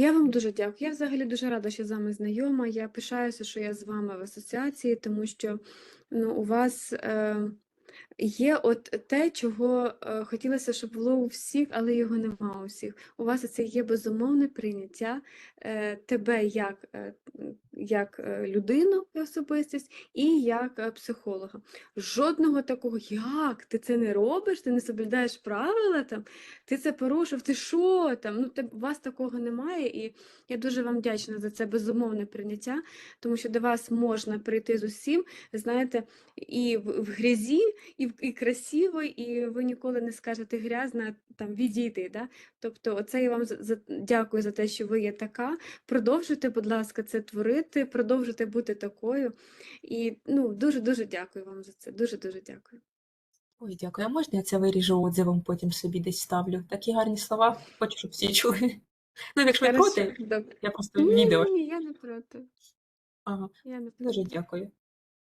Я вам дуже дякую. Я взагалі дуже рада, що з вами знайома. Я пишаюся, що я з вами в асоціації, тому що ну, у вас е, є от те, чого е, хотілося, щоб було у всіх, але його нема у всіх. У вас це є безумовне прийняття е, тебе як, е, як людину і особистість і як психолога. Жодного такого, як ти це не робиш, ти не соблюдаєш правила там, ти це порушив, ти що там? Ну, те- у вас такого немає, і я дуже вам вдячна за це безумовне прийняття, тому що до вас можна прийти з усім, знаєте, і в, в грязі, і, і красиво, і ви ніколи не скажете грязна там відійти. Да? Тобто, оце я вам за, дякую за те, що ви є така. Продовжуйте, будь ласка, це творити, продовжуйте бути такою. І ну, дуже-дуже дякую вам за це. Дуже-дуже дякую. Ой, дякую. А можна я це виріжу отзивом, потім собі десь ставлю? Такі гарні слова, хочу, щоб всі чули. Ну, якщо ви проти, добре. я просто Ні, відео. ні, я не проти. Ага, Я не дуже дякую.